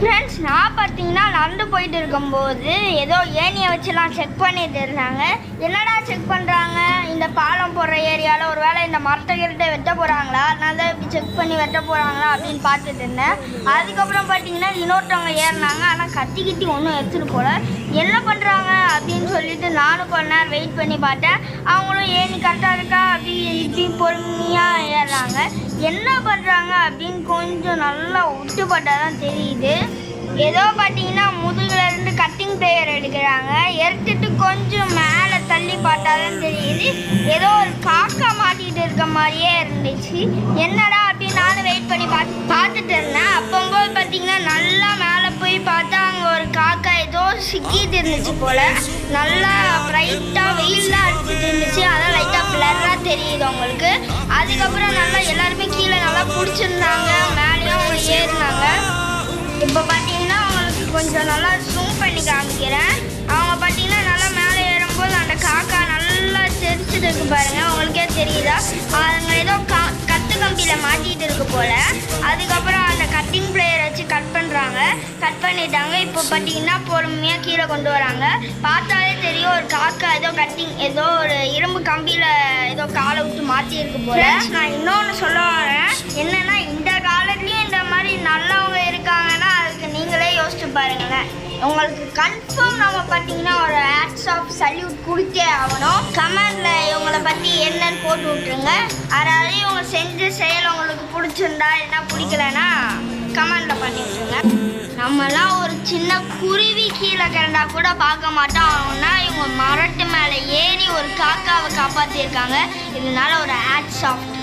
Friends நான் பார்த்தீங்கன்னா நடந்து போயிட்டு இருக்கும்போது ஏதோ ஏணியை வச்சுலாம் செக் பண்ணிட்டு இருந்தாங்க. என்னடா செக் பண்ணுறாங்க இந்த பாலம் போடுற ஏரியாவில் ஒரு வேளை இந்த மரத்தை கிட்ட வெட்ட போகிறாங்களா அதனால தான் இப்படி செக் பண்ணி வெட்ட போகிறாங்களா அப்படின்னு பார்த்துட்டு இருந்தேன். அதுக்கப்புறம் பார்த்தீங்கன்னா இன்னொருத்தவங்க ஏறினாங்க. ஆனால் கத்தி கிட்டி ஒன்றும் எடுத்துகிட்டு போகல என்ன பண்ணுறாங்க அப்படின்னு சொல்லிட்டு நானும் கொஞ்ச நேரம் வெயிட் பண்ணி பார்த்தேன். அவங்களும் ஏணி கரெக்டாக இருக்கா? அப்படி இப்படி பொறுமையாக ஏறுறாங்க. என்ன பண்ணுறாங்க அப்படின்னு கொஞ்சம் நல்லா விட்டு தான் தெரியுது. ஏதோ பார்த்தீங்கன்னா முதுகுலேருந்து கட்டிங் பிளேயர் எடுக்கிறாங்க. எடுத்துட்டு கொஞ்சம் மேலே தள்ளி பார்த்தா தான் தெரியுது. ஏதோ ஒரு காக்கா மாட்டிகிட்டு இருக்க மாதிரியே இருந்துச்சு. என்னடா அப்படின்னு நானும் வெயிட் பண்ணி பார்த்து பார்த்துட்டு ஏதோ சிக்கிட்டு இருந்துச்சு போல. நல்லா ப்ரைட்டாக வெயிலில் அடிச்சுட்டு இருந்துச்சு. அதான் லைட்டாக பிளராக தெரியுது அவங்களுக்கு. அதுக்கப்புறம் நல்லா எல்லாருமே கீழே நல்லா பிடிச்சிருந்தாங்க மேலேயும் அவங்க ஏறினாங்க. இப்போ பார்த்தீங்கன்னா அவங்களுக்கு கொஞ்சம் நல்லா ஜூம் பண்ணி காமிக்கிறேன். அவங்க பார்த்தீங்கன்னா நல்லா மேலே ஏறும்போது அந்த காக்கா நல்லா தெரிச்சுட்டு இருக்கு பாருங்க. அவங்களுக்கே தெரியுதா? அவங்க ஏதோ கா கத்து கம்பியில் மாட்டிட்டு இருக்கு போல. அதுக்கப்புறம் அந்த கட்டிங் பிளே கட் பண்ணிட்டாங்க. இப்போ பார்த்தீங்கன்னா பொறுமையாக கீழே கொண்டு வராங்க. பார்த்தாலே தெரியும் ஒரு காக்கா ஏதோ கட்டிங் ஏதோ ஒரு இரும்பு கம்பியில் ஏதோ காலை விட்டு மாற்றி இருக்கு போல நான் இன்னொன்று சொல்ல வரேன். என்னன்னா இந்த காலத்துலேயும் இந்த மாதிரி நல்லவங்க இருக்காங்கன்னா அதுக்கு நீங்களே யோசிச்சு பாருங்களேன். உங்களுக்கு கன்ஃபார்ம் நம்ம பார்த்தீங்கன்னா ஒரு ஆட்ஸ் ஆஃப் சல்யூட் கொடுத்தே ஆகணும். கமெண்ட்ல இவங்களை பற்றி என்னன்னு போட்டு விட்டுருங்க. அதாவது இவங்க செஞ்ச செயல் உங்களுக்கு பிடிச்சிருந்தா என்ன பிடிக்கலன்னா கமெண்ட்ல பண்ணி விட்டுருங்க. நம்மலாம் ஒரு சின்ன குருவி கீழே கிடந்தா கூட பார்க்க மாட்டோம். ஆனா இவங்க மரட்டு மேலே ஏறி ஒரு காக்காவை காப்பாற்றிருக்காங்க இதனால ஒரு ஆட் சாஃப்ட்.